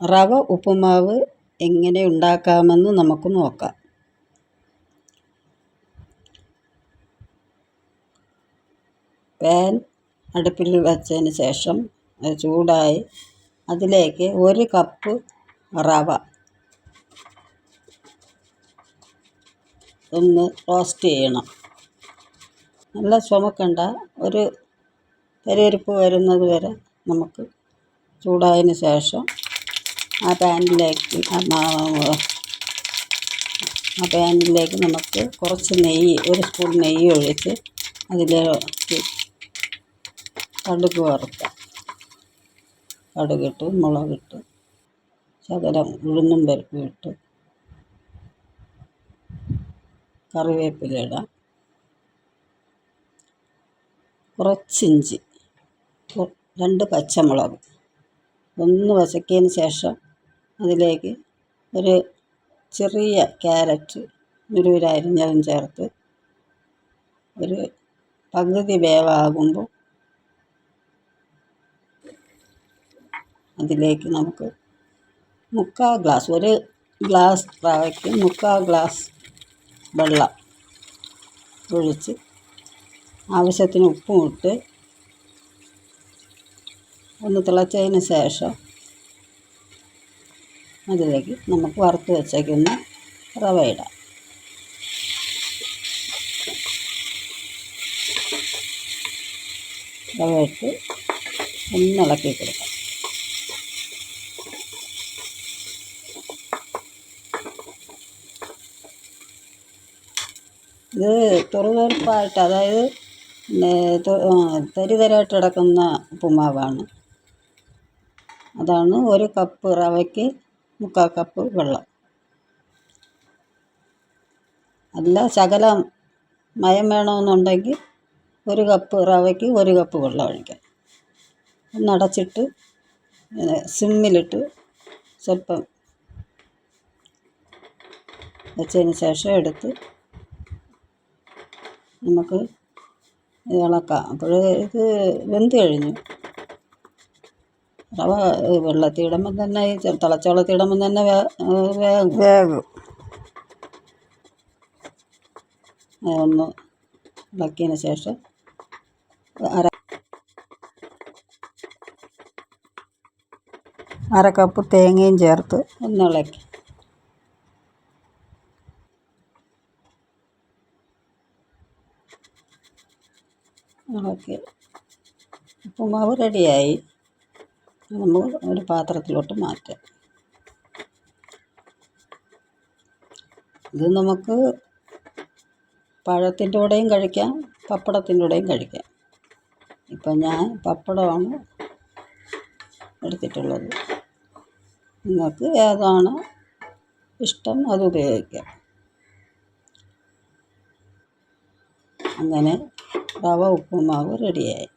റവ ഉപ്പുമാവ് എങ്ങനെ ഉണ്ടാക്കാമെന്ന് നമുക്ക് നോക്കാം. പാൻ അടുപ്പിൽ വച്ചതിന് ശേഷം ചൂടായി അതിലേക്ക് ഒരു കപ്പ് റവ ഒന്ന് റോസ്റ്റ് ചെയ്യണം. നല്ല ചുമക്കണ്ട ഒരു തരിതരിപ്പ് വരുന്നത് വരെ നമുക്ക് ചൂടായതിന് ശേഷം ആ പാനിലേക്ക് ആ പാനിലേക്ക് നമുക്ക് കുറച്ച് നെയ്യ് ഒരു സ്പൂൺ നെയ്യ് ഒഴിച്ച് അതിലേക്ക് കടുക് വറുക്കാം. കടുകിട്ട് മുളകിട്ട് ശകലം ഉഴുന്നും പരിപ്പും ഇട്ട് കറിവേപ്പില ഇടാം. കുറച്ചിഞ്ചി രണ്ട് പച്ചമുളക്. ഒന്ന് വശക്കതിന് ശേഷം അതിലേക്ക് ഒരു ചെറിയ ക്യാരറ്റ് നുറുവിൽ അരിഞ്ഞതും ചേർത്ത് ഒരു പകുതി വേവാകുമ്പോൾ അതിലേക്ക് നമുക്ക് മുക്കാൽ ഗ്ലാസ് ഒരു ഗ്ലാസ് റവയ്ക്ക് മുക്കാൽ ഗ്ലാസ് വെള്ളം ഒഴിച്ച് ആവശ്യത്തിന് ഉപ്പും ഇട്ട് ഒന്ന് തിളച്ചതിന് ശേഷം അതിലേക്ക് നമുക്ക് വറുത്ത് വെച്ചേക്കുന്ന റവ ഇടാം. റവ ഇട്ട് ഒന്ന് ഇളക്കി കൊടുക്കാം. ഇത് തുറുതുറുപ്പായിട്ട് അതായത് തരിതരായിട്ട് കിടക്കുന്ന ഉപ്പുമാവാണ്. അതാണ് ഒരു കപ്പ് റവയ്ക്ക് മുക്കാൽ കപ്പ് വെള്ളം. അല്ല ശകലം മയം വേണമെന്നുണ്ടെങ്കിൽ ഒരു കപ്പ് റവയ്ക്ക് ഒരു കപ്പ് വെള്ളം ഒഴിക്കാം. ഒന്നടച്ചിട്ട് സിമ്മിലിട്ട് സ്വല്പം വെച്ചതിന് ശേഷം എടുത്ത് നമുക്ക് ഇളക്കാം. അപ്പോൾ ഇത് വെന്ത് കഴിഞ്ഞു. റവ വെള്ളത്തിൽ ഇടുമ്പം തന്നെ ഈ തിളച്ച തന്നെ വേകും ഒന്ന് ഇളക്കിയതിന് ശേഷം അര അര കപ്പ് തേങ്ങയും ചേർത്ത് ഒന്ന് ഇളക്കി. ഇളക്കി. ഉപ്പുമാവ് റെഡിയായി നമ്മൾ ഒരു പാത്രത്തിലോട്ട് മാറ്റാം. ഇത് നമുക്ക് പഴത്തിന്റെ കൂടെയും കഴിക്കാം പപ്പടത്തിന്റെ കൂടെയും കഴിക്കാം. ഇപ്പം ഞാൻ പപ്പടമാണ് എടുത്തിട്ടുള്ളത്. നിങ്ങൾക്ക് ഏതാണ് ഇഷ്ടം അത് ഉപയോഗിക്കാം. അങ്ങനെ റവ ഉപ്പുമാവ് റെഡിയായി.